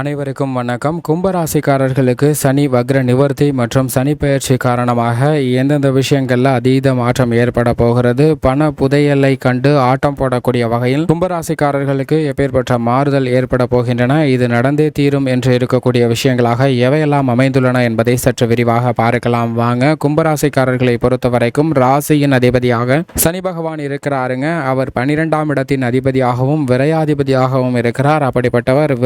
அனைவருக்கும் வணக்கம். கும்பராசிக்காரர்களுக்கு சனி வக்ர நிவர்த்தி மற்றும் சனி பயிற்சி காரணமாக எந்தெந்த விஷயங்களில் அதீத மாற்றம் ஏற்பட போகிறது? பண புதையலை கண்டு ஆட்டம் போடக்கூடிய வகையில் கும்பராசிக்காரர்களுக்கு எப்பேற்பட்ட மாறுதல் ஏற்பட போகின்றன? இது நடந்தே தீரும் என்று இருக்கக்கூடிய விஷயங்களாக எவையெல்லாம் அமைந்துள்ளன என்பதை சற்று விரிவாக பார்க்கலாம். வாங்க கும்பராசிக்காரர்களை பொறுத்த வரைக்கும் ராசியின் அதிபதியாக சனி பகவான் இருக்கிறாருங்க. அவர் பனிரெண்டாம் இடத்தின் அதிபதியாகவும் விரையாதிபதியாகவும் இருக்கிறார். அப்படிப்பட்டவர்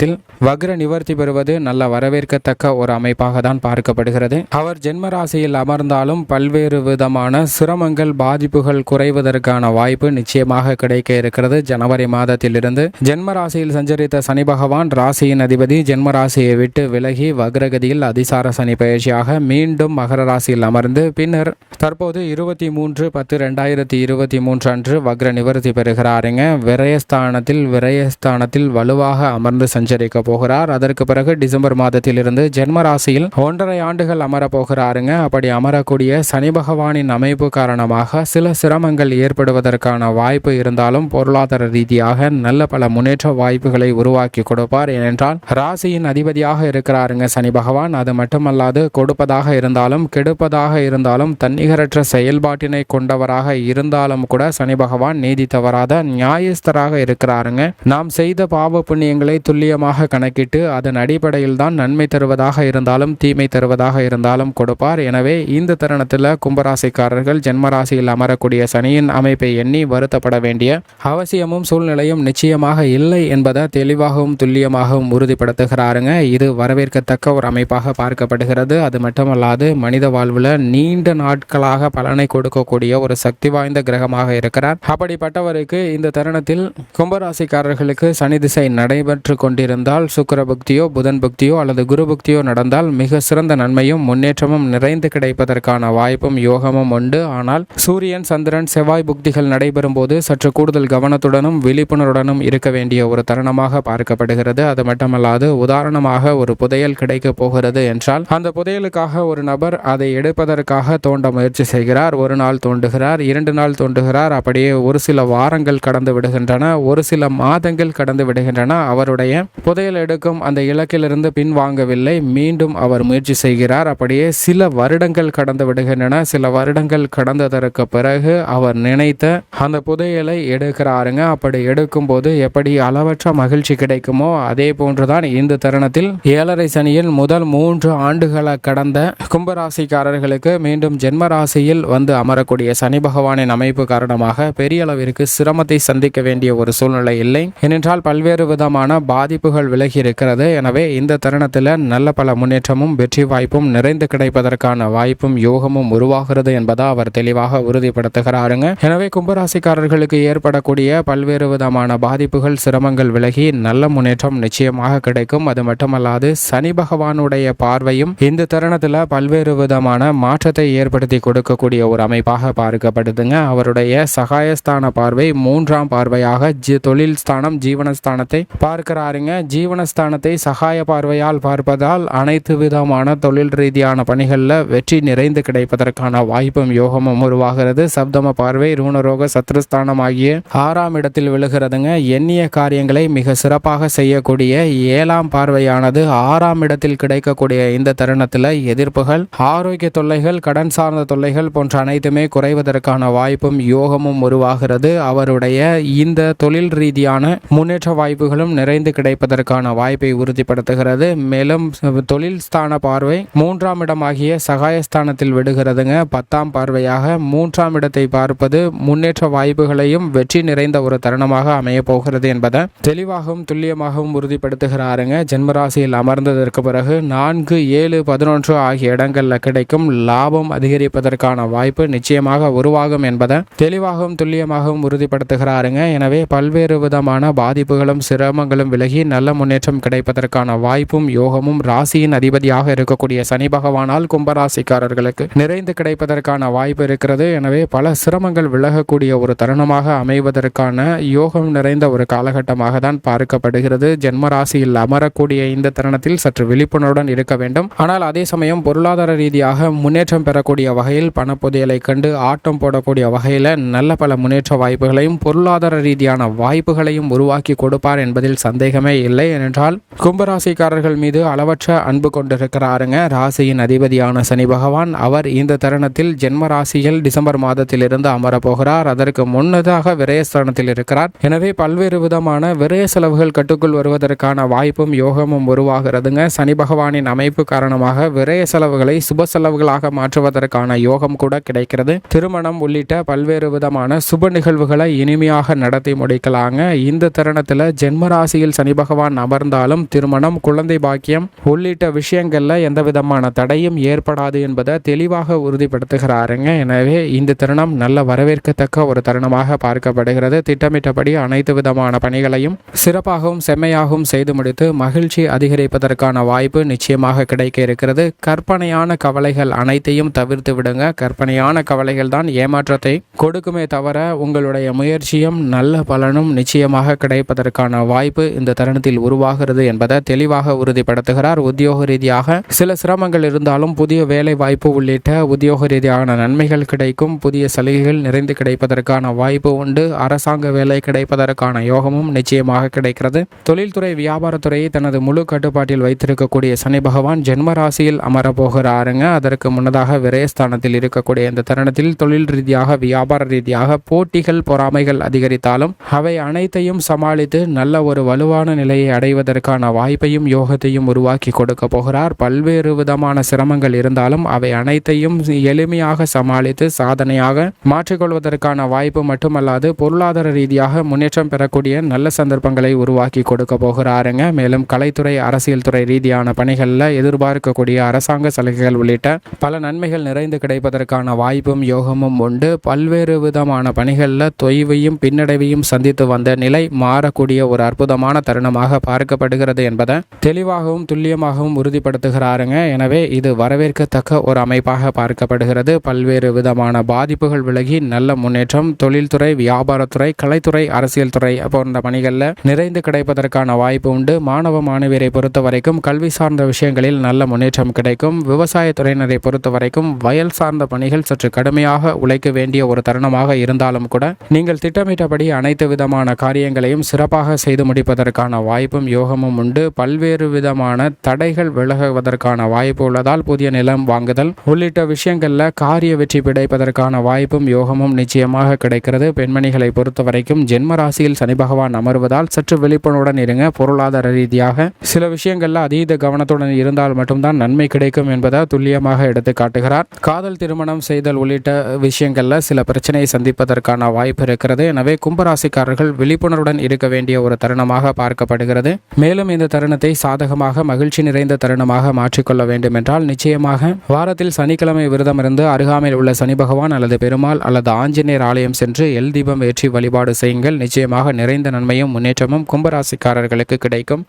விரயஸ்தானத்தில் வக்ர நிவர்த்தி பெறுவது நல்ல வரவேற்கத்தக்க ஒரு அமைப்பாக தான் பார்க்கப்படுகிறது. அவர் ஜென்ம ராசியில் அமர்ந்தாலும் பல்வேறு விதமான சிரமங்கள் பாதிப்புகள் குறைவதற்கான வாய்ப்பு நிச்சயமாக கிடைக்க இருக்கிறது. ஜனவரி மாதத்திலிருந்து ஜென்ம ராசியில் சஞ்சரித்த சனி பகவான் ராசியின் அதிபதி ஜென்ம ராசியை விட்டு விலகி வக்ரகதியில் அதிசார சனி பயிற்சியாக மீண்டும் மகர ராசியில் அமர்ந்து பின்னர் தற்போது இருபத்தி மூன்று பத்து ரெண்டாயிரத்தி இருபத்தி மூன்று அன்று வக்ர நிவர்த்தி பெறுகிறாருங்க. விரயஸ்தானத்தில் விரயஸ்தானத்தில் வலுவாக அமர்ந்து சஞ்சரிக்க போகிறார். அதற்கு பிறகு டிசம்பர் மாதத்திலிருந்து ஜென்ம ராசியில் ஒன்றரை ஆண்டுகள் அமரப் போகிறாருங்க. அப்படி அமரக்கூடிய சனி பகவானின் அமைப்பு காரணமாக சில சிரமங்கள் ஏற்படுவதற்கான வாய்ப்பு இருந்தாலும் பொருளாதார ரீதியாக நல்ல பல முன்னேற்ற வாய்ப்புகளை உருவாக்கி கொடுப்பார். ஏனென்றால் ராசியின் அதிபதியாக இருக்கிறாருங்க சனி பகவான். அது மட்டுமல்லாது கொடுப்பதாக இருந்தாலும் கெடுப்பதாக இருந்தாலும் தன்னிகரற்ற செயல்பாட்டினை கொண்டவராக இருந்தாலும் கூட சனி பகவான் நீதி தவறாத நியாயஸ்தராக இருக்கிறாருங்க. நாம் செய்த பாவ புண்ணியங்களை துல்லியமாக கணக்கிட்டு அதன் அடிப்படையில் தான் நன்மை தருவதாக இருந்தாலும் தீமை தருவதாக இருந்தாலும் கொடுப்பார். எனவே இந்த தருணத்தில் கும்பராசிக்காரர்கள் ஜென்மராசியில் அமரக்கூடிய சனியின் அமைப்பை எண்ணி வருத்தப்பட வேண்டிய அவசியமும் சூழ்நிலையும் நிச்சயமாக இல்லை என்பதை தெளிவாகவும் துல்லியமாகவும் உறுதிப்படுத்துகிறாருங்க. இது வரவேற்கத்தக்க ஒரு அமைப்பாக பார்க்கப்படுகிறது. அது மட்டுமல்லாது மனித வாழ்வில் நீண்ட நாட்களாக பலனை கொடுக்கக்கூடிய ஒரு சக்தி வாய்ந்த கிரகமாக இருக்கிறார். அப்படிப்பட்டவருக்கு இந்த தருணத்தில் கும்பராசிக்காரர்களுக்கு சனி திசை நடைபெற்று இருந்தால் சுக்கர பக்தியோ புதன் பக்தியோ அல்லது குரு பக்தியோ நடந்தால் மிக சிறந்த நன்மையும் முன்னேற்றமும் நிறைந்து கிடைப்பதற்கான வாய்ப்பும் யோகமும் உண்டு. ஆனால் சூரியன் சந்திரன் செவ்வாய் புக்திகள் நடைபெறும் போது சற்று கூடுதல் கவனத்துடனும் விழிப்புணர்வுடனும் இருக்க வேண்டிய ஒரு தருணமாக பார்க்கப்படுகிறது. அது மட்டுமல்லாது உதாரணமாக ஒரு புதையல் கிடைக்கப் போகிறது என்றால் அந்த புதையலுக்காக ஒரு நபர் அதை எடுப்பதற்காக தோண்ட முயற்சி செய்கிறார். ஒரு நாள் தோண்டுகிறார் இரண்டு நாள் தோண்டுகிறார். அப்படியே ஒரு சில வாரங்கள் கடந்து விடுகின்றன. ஒரு சில மாதங்கள் கடந்து விடுகின்றன. அவருடைய புதையல் எடுக்கும் அந்த இலக்கிலிருந்து பின்வாங்கவில்லை. மீண்டும் அவர் முயற்சி செய்கிறார். அப்படியே சில வருடங்கள் கடந்து விடுகின்றன. சில வருடங்கள் கடந்ததற்கு பிறகு அவர் நினைத்த அந்த புதையலை எடுக்கிறாருங்க. அப்படி எடுக்கும்போது எப்படி அளவற்ற மகிழ்ச்சி கிடைக்குமோ அதே போன்றுதான் இந்த தருணத்தில் ஏழரை சனியில் முதல் மூன்று ஆண்டுகளை கடந்த கும்பராசிக்காரர்களுக்கு மீண்டும் ஜென்ம ராசியில் வந்து அமரக்கூடிய சனி பகவானின் அமைப்பு காரணமாக பெரிய அளவிற்கு சிரமத்தை சந்திக்க வேண்டிய ஒரு சூழ்நிலை இல்லை. ஏனென்றால் பல்வேறு விதமான பாதிப்புகள் விலகி இருக்கிறது. எனவே இந்த தருணத்தில் நல்ல பல முன்னேற்றமும் வெற்றி வாய்ப்பும் நிறைந்து கிடைப்பதற்கான வாய்ப்பும் யோகமும் உருவாகிறது என்பதை அவர் தெளிவாக உறுதிப்படுத்துகிறாருங்க. எனவே கும்பராசிக்காரர்களுக்கு ஏற்படக்கூடிய பல்வேறு விதமான பாதிப்புகள் சிரமங்கள் விலகி நல்ல முன்னேற்றம் நிச்சயமாக கிடைக்கும். அது மட்டுமல்லாது சனி பகவானுடைய பார்வையும் இந்த தருணத்தில் பல்வேறு விதமான மாற்றத்தை ஏற்படுத்தி கொடுக்கக்கூடிய ஒரு அமைப்பாக பார்க்கப்படுதுங்க. அவருடைய சகாயஸ்தான பார்வை மூன்றாம் பார்வையாக ஜி- தொழில் ஸ்தானம் ஜீவனஸ்தானத்தை பார்க்கிறாருங்க. ஜீவனஸ்தானத்தை சகாய பார்வையால் பார்ப்பதால் அனைத்து விதமான தொழில் ரீதியான பணிகளில் வெற்றி நிறைந்து கிடைப்பதற்கான வாய்ப்பும் யோகமும் உருவாகிறது. சப்தம பார்வை ரூணரோக சத்ருஸ்தானம் ஆகிய ஆறாம் இடத்தில் விழுகிறதுங்க. எண்ணிய காரியங்களை மிக சிறப்பாக செய்யக்கூடிய ஏழாம் பார்வையானது ஆறாம் இடத்தில் கிடைக்கக்கூடிய இந்த தருணத்தில் எதிர்ப்புகள் ஆரோக்கிய தொல்லைகள் கடன் சார்ந்த தொல்லைகள் போன்ற அனைத்துமே குறைவதற்கான வாய்ப்பும் யோகமும் உருவாகிறது. அவருடைய இந்த தொழில் ரீதியான முன்னேற்ற வாய்ப்புகளும் நிறைந்து கிடைப்பதற்கான வாய்ப்பை உறுதிப்படுத்துகிறது. மேலும் தொழில் ஸ்தான பார்வை மூன்றாம் இடமாகிய சகாயஸ்தானத்தில் விடுகிறதுங்க. பத்தாம் பார்வையாக மூன்றாம் இடத்தை பார்ப்பது முன்னேற்ற வாய்ப்புகளையும் வெற்றி நிறைந்த ஒரு தருணமாக அமைய போகிறது என்பதை தெளிவாகவும் துல்லியமாகவும் உறுதிப்படுத்துகிறாருங்க. ஜென்மராசியில் அமர்ந்ததற்கு பிறகு நான்கு ஏழு பதினொன்று ஆகிய இடங்களில் கிடைக்கும் லாபம் அதிகரிப்பதற்கான வாய்ப்பு நிச்சயமாக உருவாகும் என்பதை தெளிவாகவும் துல்லியமாகவும் உறுதிப்படுத்துகிறாருங்க. எனவே பல்வேறு விதமான பாதிப்புகளும் சிரமங்களும் விலகி நல்ல முன்னேற்றம் கிடைப்பதற்கான வாய்ப்பும் யோகமும் ராசியின் அதிபதியாக இருக்கக்கூடிய சனி பகவானால் கும்பராசிக்காரர்களுக்கு நிறைந்து கிடைப்பதற்கான வாய்ப்பு இருக்கிறது. எனவே பல சிரமங்கள் விலகக்கூடிய ஒரு தருணமாக அமைவதற்கான யோகம் நிறைந்த ஒரு காலகட்டமாக தான் பார்க்கப்படுகிறது. ஜென்ம ராசியில் அமரக்கூடிய இந்த தருணத்தில் சற்று விழிப்புணர்வுடன் இருக்க வேண்டும். ஆனால் அதே சமயம் பொருளாதார ரீதியாக முன்னேற்றம் பெறக்கூடிய வகையில் பணப்புதையலை கண்டு ஆட்டம் போடக்கூடிய வகையில் நல்ல பல முன்னேற்ற வாய்ப்புகளையும் பொருளாதார ரீதியான வாய்ப்புகளையும் உருவாக்கி கொடுப்பார் என்பதில் சந்தேகமே இல்லை ஏனென்றால் கும்பராசிக்காரர்கள் மீது அளவற்ற அன்பு கொண்டிருக்கிறாருங்க. ராசியின் அதிபதியான சனி பகவான் அவர் இந்த தருணத்தில் ஜென்ம ராசியில் டிசம்பர் மாதத்திலிருந்து அமரப்போகிறார். அதற்கு முன்னதாக விரயஸ்தானத்தில் இருக்கிறார். எனவே பல்வேறு விதமான விரய செலவுகள் கட்டுக்குள் வருவதற்கான வாய்ப்பும் யோகமும் உருவாகிறதுங்க. சனி பகவானின் அமைப்பு காரணமாக விரய செலவுகளை சுப செலவுகளாக மாற்றுவதற்கான யோகம் கூட கிடைக்கிறது. திருமணம் உள்ளிட்ட பல்வேறு விதமான சுப நிகழ்வுகளை இனிமையாக நடத்தி முடிக்கலாங்க. இந்த தருணத்தில் ஜென்ம ராசியில் சனி பகவான் பகவான் அமர்ந்தாலும் திருமணம் குழந்தை பாக்கியம் உள்ளிட்ட விஷயங்களில் எந்த விதமான தடையும் ஏற்படாது என்பதை தெளிவாக உறுதிப்படுத்துகிறாருங்க. எனவே இந்த தருணம் நல்ல வரவேற்கத்தக்க ஒரு தருணமாக பார்க்கப்படுகிறது. திட்டமிட்டபடி அனைத்து விதமான பணிகளையும் சிறப்பாகவும் செம்மையாகவும் செய்து முடித்து மகிழ்ச்சி அதிகரிப்பதற்கான வாய்ப்பு நிச்சயமாக கிடைக்க இருக்கிறது. கற்பனையான கவலைகள் அனைத்தையும் தவிர்த்து விடுங்க. கற்பனையான கவலைகள் தான் ஏமாற்றத்தை கொடுக்குமே தவிர உங்களுடைய முயற்சியும் நல்ல பலனும் நிச்சயமாக கிடைப்பதற்கான வாய்ப்பு இந்த தருணம் நிறுவனத்தில் உருவாகிறது என்பதை தெளிவாக உறுதிப்படுத்துகிறார். உத்தியோக ரீதியாக சில சிரமங்கள் இருந்தாலும் புதிய வேலை வாய்ப்பு உள்ளிட்ட உத்தியோக ரீதியான நன்மைகள் கிடைக்கும். புதிய சலுகைகள் நிறைந்து கிடைப்பதற்கான வாய்ப்பு உண்டு. அரசாங்க வேலை கிடைப்பதற்கான யோகமும் நிச்சயமாக கிடைக்கிறது. தொழில்துறை வியாபாரத்துறையை தனது முழு கட்டுப்பாட்டில் வைத்திருக்கக்கூடிய சனி பகவான் ஜென்ம ராசியில் அமரப்போகிறாருங்க. அதற்கு முன்னதாக விரயஸ்தானத்தில் இருக்கக்கூடிய இந்த தருணத்தில் தொழில் ரீதியாக வியாபார ரீதியாக போட்டிகள் பொறாமைகள் அதிகரித்தாலும் அவை அனைத்தையும் சமாளித்து நல்ல ஒரு வலுவான நிலையை அடைவதற்கான வாய்ப்பையும் யோகத்தையும் உருவாக்கி கொடுக்க போகிறார். பல்வேறு விதமான சிரமங்கள் இருந்தாலும் அவை அனைத்தையும் எளிமையாக சமாளித்து சாதனையாக மாற்றிக்கொள்வதற்கான வாய்ப்பு மட்டுமல்லாது பொருளாதார ரீதியாக முன்னேற்றம் பெறக்கூடிய நல்ல சந்தர்ப்பங்களை உருவாக்கி கொடுக்க போகிறாருங்க. மேலும் கலைத்துறை அரசியல் துறை ரீதியான பணிகளில் எதிர்பார்க்கக்கூடிய அரசாங்க சலுகைகள் உள்ளிட்ட பல நன்மைகள் நிறைந்து கிடைப்பதற்கான வாய்ப்பும் யோகமும் உண்டு. பல்வேறு விதமான பணிகளில் தொய்வையும் பின்னடைவையும் சந்தித்து வந்த நிலை மாறக்கூடிய ஒரு அற்புதமான தருணம் காரணமாக பார்க்கப்படுகிறது என்பதை தெளிவாகவும் துல்லியமாகவும் உறுதிப்படுத்துகிறாருங்க. எனவே இது வரவேற்கத்தக்க ஒரு அமைப்பாக பார்க்கப்படுகிறது. பல்வேறு விதமான பாதிப்புகள் விலகி நல்ல முன்னேற்றம் தொழில்துறை வியாபாரத்துறை கலைத்துறை அரசியல் துறை போன்ற பணிகளில் நிறைந்து கிடைப்பதற்கான வாய்ப்பு உண்டு. மாணவ மாணவியரை பொறுத்த வரைக்கும் கல்வி சார்ந்த விஷயங்களில் நல்ல முன்னேற்றம் கிடைக்கும். விவசாயத்துறையினரை பொறுத்த வரைக்கும் வயல் சார்ந்த பணிகள் சற்று கடுமையாக உழைக்க வேண்டிய ஒரு தருணமாக இருந்தாலும் கூட நீங்கள் திட்டமிட்டபடி அனைத்து விதமான காரியங்களையும் சிறப்பாக செய்து முடிப்பதற்கான வாய்ப்பும் யோகமும் உண்டு. பல்வேறு விதமான தடைகள் விலகுவதற்கான வாய்ப்பு உள்ளதால் புதிய நிலம் வாங்குதல். உள்ளிட்ட விஷயங்களில் காரிய வெற்றி கிடைப்பதற்கான வாய்ப்பும் யோகமும் நிச்சயமாக கிடைக்கிறது. பெண்மணிகளை பொறுத்த வரைக்கும் ஜென்ம ராசியில் சனி பகவான் அமர்வதால் சற்று விழிப்புணர்வுடன் இருங்க. பொருளாதார ரீதியாக சில விஷயங்கள்ல அதீத கவனத்துடன் இருந்தால் மட்டும்தான் நன்மை கிடைக்கும் என்பதை துல்லியமாக எடுத்து காட்டுகிறார். காதல் திருமணம் செய்தல் உள்ளிட்ட விஷயங்கள்ல சில பிரச்சனையை சந்திப்பதற்கான வாய்ப்பு இருக்கிறது. எனவே கும்பராசிக்காரர்கள் விழிப்புணர்வுடன் இருக்க வேண்டிய ஒரு தருணமாக பார்க்க பார்க்கப்படுகிறது மேலும் இந்த தருணத்தை சாதகமாக மகிழ்ச்சி நிறைந்த தருணமாக மாற்றிக்கொள்ள வேண்டும் என்றால் நிச்சயமாக வாரத்தில் சனிக்கிழமை விரதம் இருந்து அருகாமையில் உள்ள சனி பகவான் அல்லது பெருமாள் அல்லது ஆஞ்சநேயர் ஆலயம் சென்று எல் தீபம் ஏற்றி வழிபாடு செய்யுங்கள். நிச்சயமாக நிறைந்த நன்மையும் முன்னேற்றமும் கும்பராசிக்காரர்களுக்கு கிடைக்கும்.